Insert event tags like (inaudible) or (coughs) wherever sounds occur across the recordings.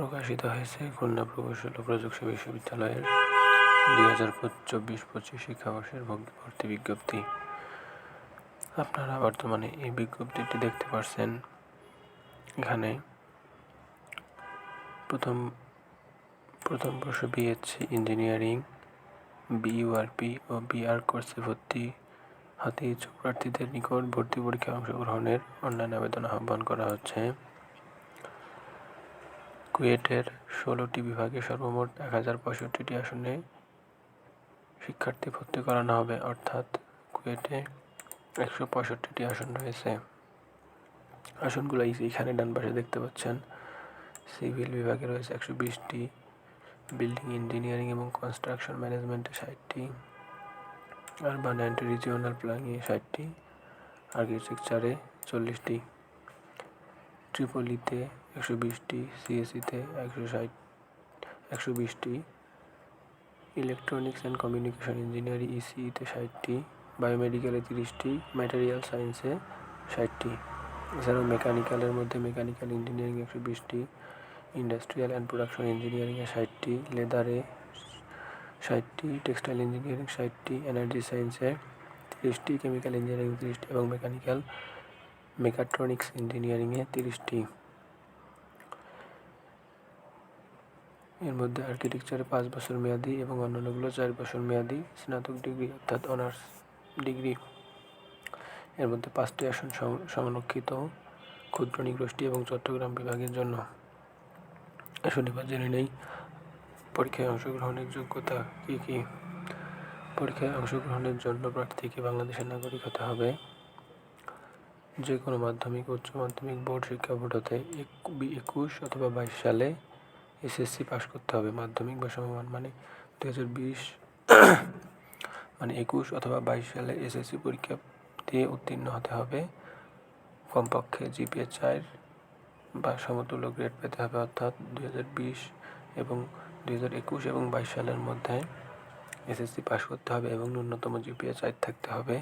প্রকাশিত হয়েছে খুলনা প্রকৌশল ও প্রযুক্তি বিশ্ববিদ্যালয়ের দুই হাজার চব্বিশ পঁচিশ শিক্ষাবর্ষের ভর্তি বিজ্ঞপ্তি। আপনারা বর্তমানে এই বিজ্ঞপ্তিটি দেখতে পাচ্ছেন এখানে প্রথম প্রথম বর্ষ বিএসসি ইঞ্জিনিয়ারিং বিইউআরপি ও বিআর কোর্সে ভর্তি হাতে ইচ্ছুক প্রার্থীদের নিকট ভর্তি পরীক্ষায় অংশগ্রহণের অনলাইন আবেদন আহ্বান করা হচ্ছে। কুয়েটের ষোলোটি বিভাগে সর্বমোট এক হাজার পঁয়ষট্টিটি আসনে শিক্ষার্থী ভর্তি করানো হবে, অর্থাৎ কুয়েটে একশো পঁয়ষট্টিটি আসন রয়েছে। আসনগুলো এই এইখানে ডান পাশে দেখতে পাচ্ছেন, সিভিল বিভাগে রয়েছে একশো বিশটি, বিল্ডিং ইঞ্জিনিয়ারিং এবং কনস্ট্রাকশন ম্যানেজমেন্টে ষাটটি, আরবান অ্যান্ড রিজিওনাল প্ল্যানিংয়ে ষাটটি, আর্কিটেকচারে চল্লিশটি। ট্রিপলিতে একশো বিশটি সিএসিতে একশো ষাট, একশো বিশটি, ইলেকট্রনিক্স অ্যান্ড কমিউনিকেশন ইঞ্জিনিয়ারিং ইসিইতে ষাটটি, বায়োমেডিক্যালে তিরিশটি, ম্যাটেরিয়াল সায়েন্সে ষাটটি। এছাড়াও মেকানিক্যালের মধ্যে মেকানিক্যাল ইঞ্জিনিয়ারিং একশো বিশটি, ইন্ডাস্ট্রিয়াল অ্যান্ড প্রোডাকশন ইঞ্জিনিয়ারিংয়ে ষাটটি, লেদারে ষাটটি, টেক্সটাইল ইঞ্জিনিয়ারিং ষাটটি, এনার্জি সায়েন্সে তিরিশটি, কেমিক্যাল ইঞ্জিনিয়ারিং তিরিশটি এবং মেকানিক্যাল মেকাট্রনিক্স ইঞ্জিনিয়ারিংয়ে তিরিশটি এর মধ্যে আর্কিটেকচারে পাঁচ বছর মেয়াদি এবং অন্যান্যগুলো চার বছর মেয়াদি স্নাতক ডিগ্রি অর্থাৎ অনার্স ডিগ্রি এর মধ্যে পাঁচটি আসন সংরক্ষিত ক্ষুদ্র নিগোষ্ঠী এবং চট্টগ্রাম বিভাগের জন্য। আসুন এবার জেনে নেই পরীক্ষায় অংশগ্রহণের যোগ্যতা কী কী? পরীক্ষায় অংশগ্রহণের জন্য প্রার্থীকে বাংলাদেশের নাগরিক হতে হবে? যে কোনো মাধ্যমিক, উচ্চ মাধ্যমিক বোর্ড শিক্ষা বোর্ড হতে একুশ অথবা বাইশ সালে এসএসসি পাশ করতে হবে, মাধ্যমিক বা সমমান। মানে দু হাজার বিশ (coughs) মানে একুশ অথবা বাইশ সালে এসএসসি পরীক্ষা দিয়ে উত্তীর্ণ হতে হবে। কমপক্ষে জিপিএ চার বা সমতুল্য গ্রেড পেতে হবে, অর্থাৎ দু হাজার বিশ এবং দু হাজার একুশ এবং বাইশ সালের মধ্যে এসএসসি পাশ করতে হবে এবং ন্যূনতম জিপিএ চার থাকতে হবে।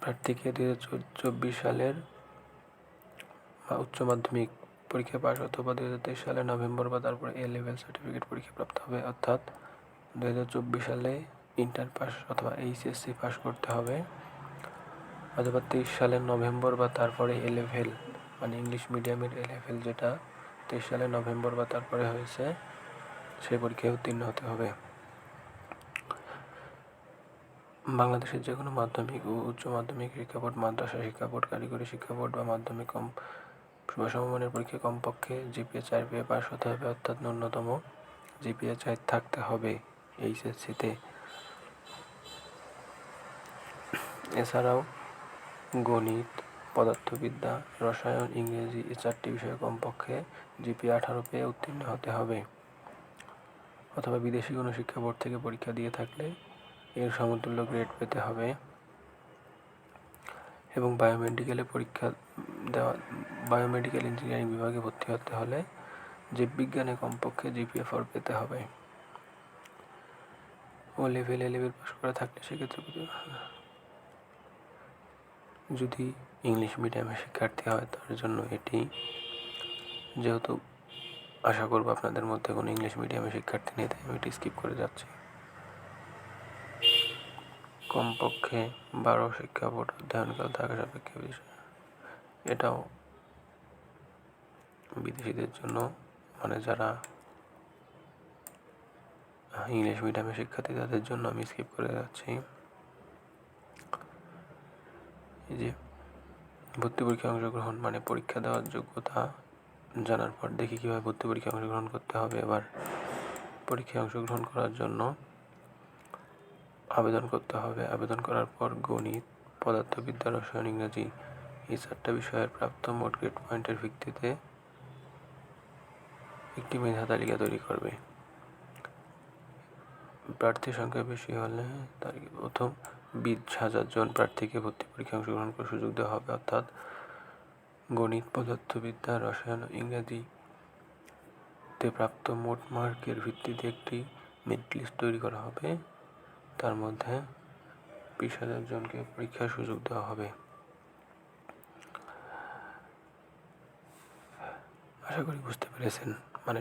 প্রার্থীকে দুই হাজার চব্বিশ সালের উচ্চ মাধ্যমিক পরীক্ষা পাশ অথবা দুই হাজার তেইশ সালের নভেম্বর বা তারপরে এ লেভেল সার্টিফিকেট পরীক্ষা প্রাপ্ত হবে, অর্থাৎ দু হাজার চব্বিশ সালে ইন্টার পাস অথবা এইচএসসি পাস করতে হবে। অথবা তেইশ সালের নভেম্বর বা তারপরে এ লেভেল মানে ইংলিশ মিডিয়ামের এ লেভেল যেটা, তেইশ সালের নভেম্বর বা তারপরে হয়েছে, সেই পরীক্ষায় উত্তীর্ণ হতে হবে। বাংলাদেশের যে কোনো মাধ্যমিক ও উচ্চ মাধ্যমিক শিক্ষা বোর্ড, মাদ্রাসা শিক্ষা বোর্ড, কারিগরি শিক্ষা বোর্ড বা মাধ্যমিক কম, সমমানের পরীক্ষায় কমপক্ষে জিপিএ চার পেয়ে পাস হতে হবে, অর্থাৎ ন্যূনতম জিপিএ চার থাকতে হবে এইচএসসিতে। এছাড়াও গণিত, পদার্থবিদ্যা, রসায়ন, ইংরেজি এ চারটি বিষয়ে কমপক্ষে জিপি আঠারো পেয়ে উত্তীর্ণ হতে হবে। অথবা বিদেশি কোনো শিক্ষা বোর্ড থেকে পরীক্ষা দিয়ে থাকলে এর সমতুল্য গ্রেড পেতে হবে। এবং বায়োমেডিক্যালে পরীক্ষা দেওয়া বায়োমেডিক্যাল ইঞ্জিনিয়ারিং বিভাগে ভর্তি হতে হলে জীববিজ্ঞানে কমপক্ষে জিপিএ ফোর পেতে হবে। O level A level pass করা থাকলে সেক্ষেত্রে যদি ইংলিশ মিডিয়ামে শিক্ষার্থী হয়, তার জন্য এটি যেহেতু আশা করব আপনাদের মধ্যে কোনো ইংলিশ মিডিয়ামে শিক্ষার্থী নেই, তাই আমি এটি স্কিপ করে যাচ্ছি। কমপক্ষে বারো শিক্ষা বোর্ড অধ্যয়নকাল থাকা সাপেক্ষে বিষয়। এটাও বিদেশিদের জন্য মানে যারা ইংলিশ মিডিয়ামে শিক্ষার্থী, তাদের জন্য আমি স্কিপ করে যাচ্ছি। এই যে ভর্তি পরীক্ষায় অংশগ্রহণ মানে পরীক্ষা দেওয়ার যোগ্যতা জানার পর দেখি কীভাবে ভর্তি পরীক্ষায় অংশগ্রহণ করতে হবে। এবার পরীক্ষায় অংশগ্রহণ করার জন্য আবেদন করতে হবে। আবেদন করার পর গণিত, পদার্থবিদ্যা, রসায়ন, ইংরাজি এই চারটা বিষয়ের প্রাপ্ত মোট গ্রেড পয়েন্টের ভিত্তিতে একটি মেধা তালিকা তৈরি করবে। প্রার্থী সংখ্যা বেশি হলে তার প্রথম বিশ হাজার জন প্রার্থীকে ভর্তি পরীক্ষা অংশগ্রহণ করার সুযোগ দেওয়া হবে। অর্থাৎ গণিত, পদার্থবিদ্যা, রসায়ন ইংরাজিতে প্রাপ্ত মোট মার্কের ভিত্তিতে একটি মেরিট লিস্ট তৈরি করা হবে। তার মধ্যে বিশ হাজার জনকে পরীক্ষার সুযোগ দেওয়া হবে। আশা করি বুঝতে পেরেছেন। মানে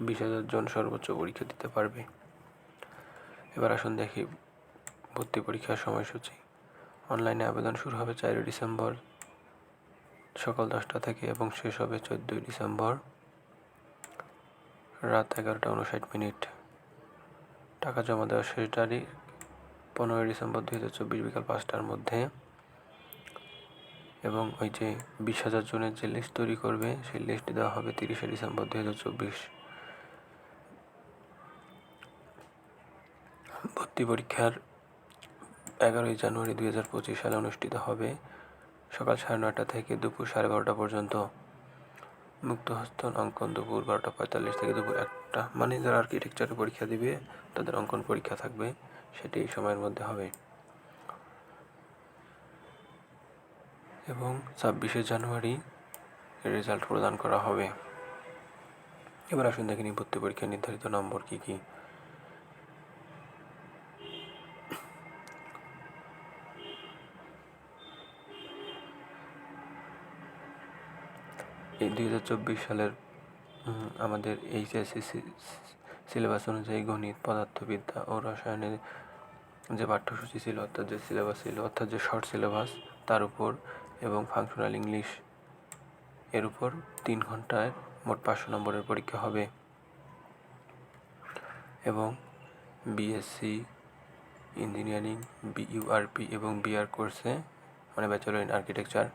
বিশ হাজার জন সর্বোচ্চ পরীক্ষা দিতে পারবে। এবার আসুন দেখি ভর্তি পরীক্ষার সময়সূচি। অনলাইনে আবেদন শুরু হবে চারই ডিসেম্বর, সকাল দশটা থেকে এবং শেষ হবে চোদ্দোই ডিসেম্বর। রাত এগারোটা উনষাট মিনিট। টাকা জমা দেওয়ার শেষ তারিখ পনেরোই ডিসেম্বর দুই হাজার চব্বিশ বিকাল পাঁচটার মধ্যে। এবং ওই যে বিশ হাজার জনের যে লিস্ট তৈরি করবে, সেই লিস্ট দেওয়া হবে তিরিশে ডিসেম্বর দুই হাজার চব্বিশ। ভর্তি পরীক্ষার এগারোই জানুয়ারি দুই হাজার পঁচিশ সালে অনুষ্ঠিত হবে। সকাল সাড়ে নয়টা থেকে দুপুর সাড়ে বারোটা পর্যন্ত। মুক্তহস্ত অঙ্কন দুপুর বারোটা পঁয়তাল্লিশ থেকে দুপুর একটা। মানে যারা আর্কিটেকচারে পরীক্ষা দিবে, তাদের অঙ্কন পরীক্ষা থাকবে। সেটি এই সময়ের মধ্যে হবে। এবং ছাব্বিশে জানুয়ারি রেজাল্ট প্রদান করা হবে। এবার আসুন দেখে নিই ভর্তি পরীক্ষার নির্ধারিত নম্বর কী কী। হাজার চব্বিশ সালের আমাদের এইচএসসি সিলেবাস অনুযায়ী গণিত, পদার্থবিদ্যা ও রসায়নের যে পাঠ্যসূচি ছিল, অর্থাৎ যে সিলেবাস ছিল, অর্থাৎ যে শর্ট সিলেবাস, তার উপর এবং ফাংশনাল ইংলিশ এর উপর তিন ঘন্টায় মোট পাঁচশো নম্বরের পরীক্ষা হবে। এবং বিএসসি ইঞ্জিনিয়ারিং বিইউআরপি এবং বিআর কোর্সে মানে ব্যাচেলর ইন আর্কিটেকচার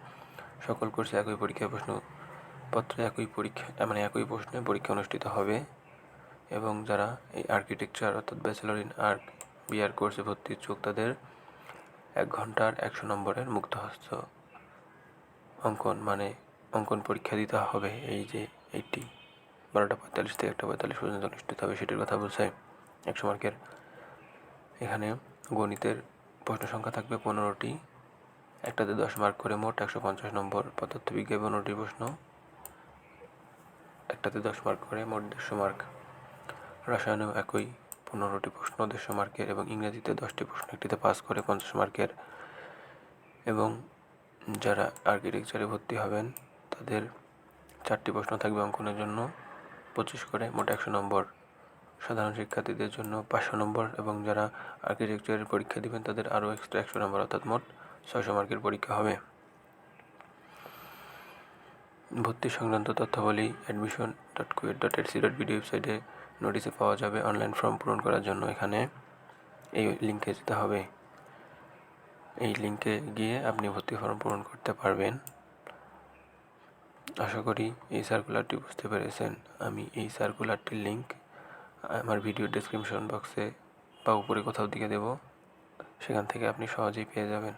সকল কোর্সে একই পরীক্ষায় প্রশ্নপত্রে একই পরীক্ষা মানে একই প্রশ্নে পরীক্ষা অনুষ্ঠিত হবে। এবং যারা এই আর্কিটেকচার অর্থাৎ ব্যাচেলর ইন আর্ট বিআর কোর্সে ভর্তি ইচ্ছুক, তাদের এক ঘণ্টার একশো নম্বরের মুক্তহস্ত অঙ্কন মানে অঙ্কন পরীক্ষা দিতে হবে এই যে এইটি বারোটা পঁয়তাল্লিশ থেকে একটা পঁয়তাল্লিশ পর্যন্ত অনুষ্ঠিত হবে, সেটির কথা বলছে একশো মার্কের। এখানে গণিতের প্রশ্ন সংখ্যা থাকবে পনেরোটি। একটাতে দশ মার্ক করে মোট একশো পঞ্চাশ নম্বর পদার্থবিজ্ঞান পনেরোটি প্রশ্ন। একটাতে দশ মার্ক করে মোট দেড়শো মার্ক। রসায়নেও একই পনেরোটি প্রশ্ন, দেড়শো মার্কের এবং ইংরেজিতে দশটি প্রশ্ন, একটিতে পাস করে পঞ্চাশ মার্কের। এবং যারা আর্কিটেকচারে ভর্তি হবেন, তাদের চারটি প্রশ্ন থাকবে অঙ্কনের জন্য। পঁচিশ করে মোট একশো নম্বর। সাধারণ শিক্ষার্থীদের জন্য পাঁচশো নম্বর এবং যারা আর্কিটেকচারের পরীক্ষা দিবেন, তাদের আরও এক্সট্রা একশো নম্বর, অর্থাৎ মোট ছয়শো মার্কের পরীক্ষা হবে। ভর্তি সংক্রান্ত তথ্যাবলী admission dot KUET dot এডসি dot BD ওয়েবসাইটে নোটিশে পাওয়া যাবে অনলাইন ফর্ম পূরণ করার জন্য। এখানে এই লিঙ্কে যেতে হবে। এই লিঙ্কে গিয়ে আপনি ভর্তি ফর্ম পূরণ করতে পারবেন। আশা করি এই সার্কুলারটি বুঝতে পেরেছেন। আমি এই সার্কুলারটির লিঙ্ক আমার ভিডিও ডেসক্রিপশন বক্সে বা উপরে কোথাও দিকে দেব। সেখান থেকে আপনি সহজেই পেয়ে যাবেন।